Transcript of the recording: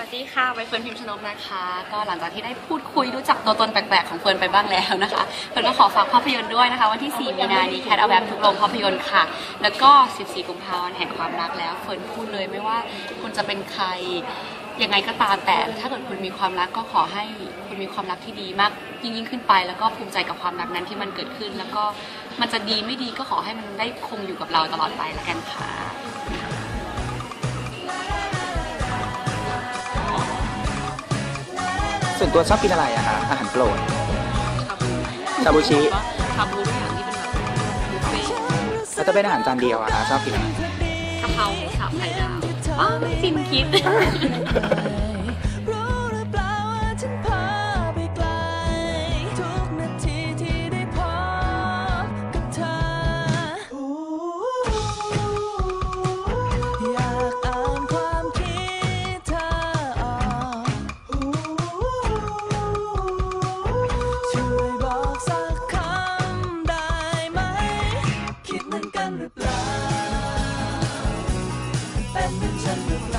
วัสดีค่ะใบเฟิร์นพิมพ์ชนกนะคะ ก็หลังจากที่ได้พูดคุยรู้จักตัวตนแปลกๆของเฟิร์นไปบ้างแล้วนะคะเฟิร์นก็ขอฝากภาพยนตร์ด้วยนะคะ วันที่ 4 มีนานี้แคทเอาแบบทุกโรงภาพยนตร์ค่ะ แล้วก็ 14 กุมภาพันธ์แห่งความรักแล้วเฟิร์นพูดเลยไม่ว่าคุณจะเป็นใครยังไงก็ตามแต่ถ้าเกิดคุณมีความรักก็ขอให้คุณมีความรักที่ดีมาก ยิ่งยิ่งขึ้นไป แล้วก็ภูมิใจกับความรักนั้นที่มันเกิดขึ้น แล้วก็มันจะดีไม่ดีก็ขอให้มันได้คงอยู่กับเราตลอดไปแล้วกันค่ะ ส่วนตัวชอบกินอะไรอะคะอาหารโปรด ชาบูชิ ชาบูทุกอย่างที่เป็นแบบบุฟเฟ่ต์แล้วจะเป็นอาหารจานเดียวอะคะชอบกินอะไรกะเพราหมูสับไข่ดาวว้าวฟินคิด Best in